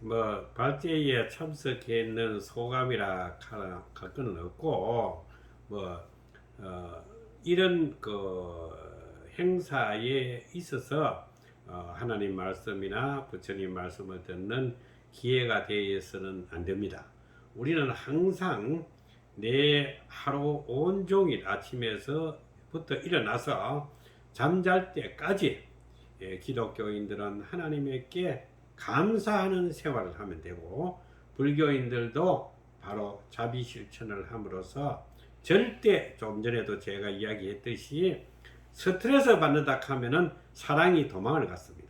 뭐 발제에 참석해 있는 소감이라 할- 할 거는 없고 뭐 어, 이런 그 행사에 있어서 어, 하나님 말씀이나 부처님 말씀을 듣는 기회가 되어서는 안 됩니다. 우리는 항상 내 하루 온종일 아침에서부터 일어나서 잠잘 때까지 예, 기독교인들은 하나님께 감사하는 생활을 하면 되고 불교인들도 바로 자비 실천을 함으로써 절대 좀 전에도 제가 이야기했듯이 스트레스 받는다 하면은 사랑이 도망을 갔습니다.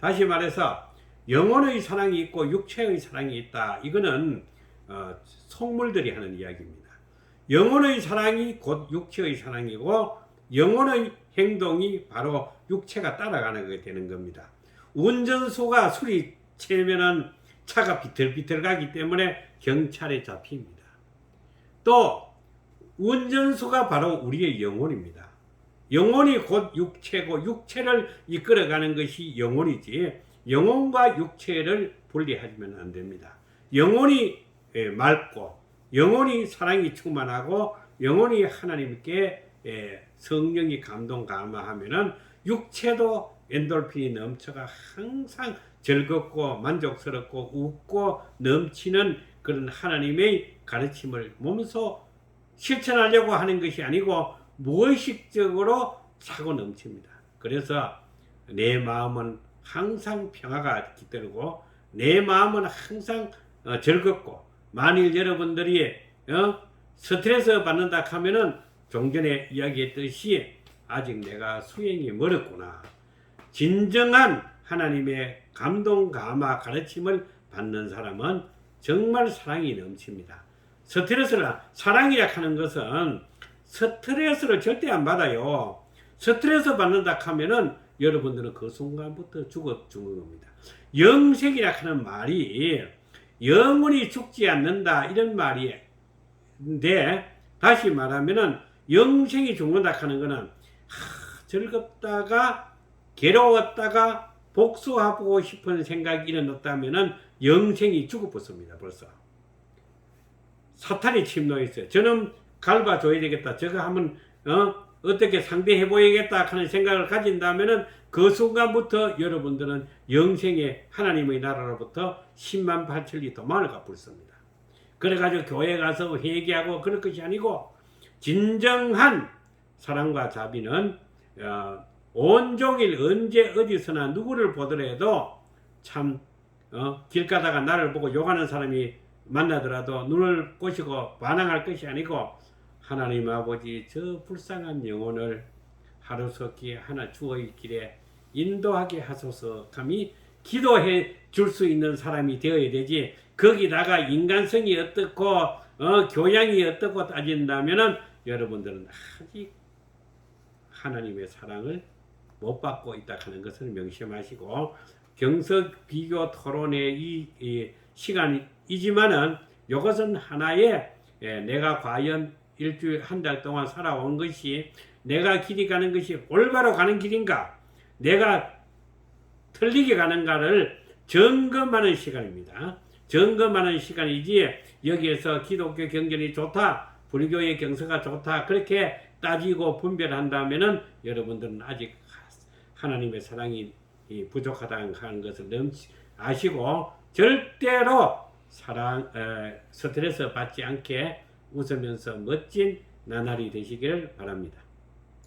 다시 말해서 영혼의 사랑이 있고 육체의 사랑이 있다. 이거는 어, 속물들이 하는 이야기입니다. 영혼의 사랑이 곧 육체의 사랑이고 영혼의 행동이 바로 육체가 따라가는 게 되는 겁니다. 운전소가 술이 채면은 차가 비틀비틀 가기 때문에 경찰에 잡힙니다. 또 운전소가 바로 우리의 영혼입니다. 영혼이 곧 육체고 육체를 이끌어가는 것이 영혼이지 영혼과 육체를 분리하면 안 됩니다. 영혼이 예, 맑고 영혼이 사랑이 충만하고 영혼이 하나님께 예, 성령이 감동 감화하면은 육체도 엔돌핀이 넘쳐가 항상 즐겁고 만족스럽고 웃고 넘치는 그런 하나님의 가르침을 몸소 실천하려고 하는 것이 아니고 무의식적으로 차고 넘칩니다. 그래서 내 마음은 항상 평화가 깃들고 내 마음은 항상 어, 즐겁고 만일 여러분들이 어, 스트레스 받는다 하면은 좀 전에 이야기했듯이 아직 내가 수행이 멀었구나. 진정한 하나님의 감동 감화 가르침을 받는 사람은 정말 사랑이 넘칩니다. 스트레스를 사랑이라 하는 것은 스트레스를 절대 안 받아요. 스트레스 받는다 하면은 여러분들은 그 순간부터 죽어 죽는 겁니다. 영생이라 하는 말이 영원히 죽지 않는다 이런 말이인데 다시 말하면은 영생이 죽는다 하는 거는 하, 즐겁다가 괴로웠다가 복수하고 싶은 생각이 일어났다면은 영생이 죽어버습니다 벌써 사탄이 침노해 있어요. 저는 갈봐줘야 되겠다. 저거 한번 어? 어떻게 상대해 보야겠다 하는 생각을 가진다면은 그 순간부터 여러분들은 영생의 하나님의 나라로부터 10만 8천리 도망을 갚습니다. 그래가지고 교회 가서 회개하고 그럴 것이 아니고 진정한 사랑과 자비는 어, 온종일 언제 어디서나 누구를 보더라도 참 어, 길 가다가 나를 보고 욕하는 사람이 만나더라도 눈을 꼬시고 반항할 것이 아니고 하나님 아버지 저 불쌍한 영혼을 하루속히 하나 주의 길에 인도하게 하소서. 감히 기도해 줄 수 있는 사람이 되어야 되지. 거기다가 인간성이 어떻고 어, 교양이 어떻고 따진다면은 여러분들은 아직 하나님의 사랑을 못 받고 있다 하는 것을 명심하시고 경석 비교 토론의 이, 이 시간이지만은 이것은 하나의 예, 내가 과연 일주일 한 달 동안 살아온 것이 내가 길이 가는 것이 올바로 가는 길인가 내가 틀리게 가는가를 점검하는 시간입니다. 점검하는 시간이지 여기에서 기독교 경전이 좋다 불교의 경서가 좋다 그렇게 따지고 분별한다면은 여러분들은 아직 하나님의 사랑이 이 부족하다는 것을 넘치 아시고 절대로 사랑 에, 스트레스 받지 않게 웃으면서 멋진 나날이 되시기를 바랍니다.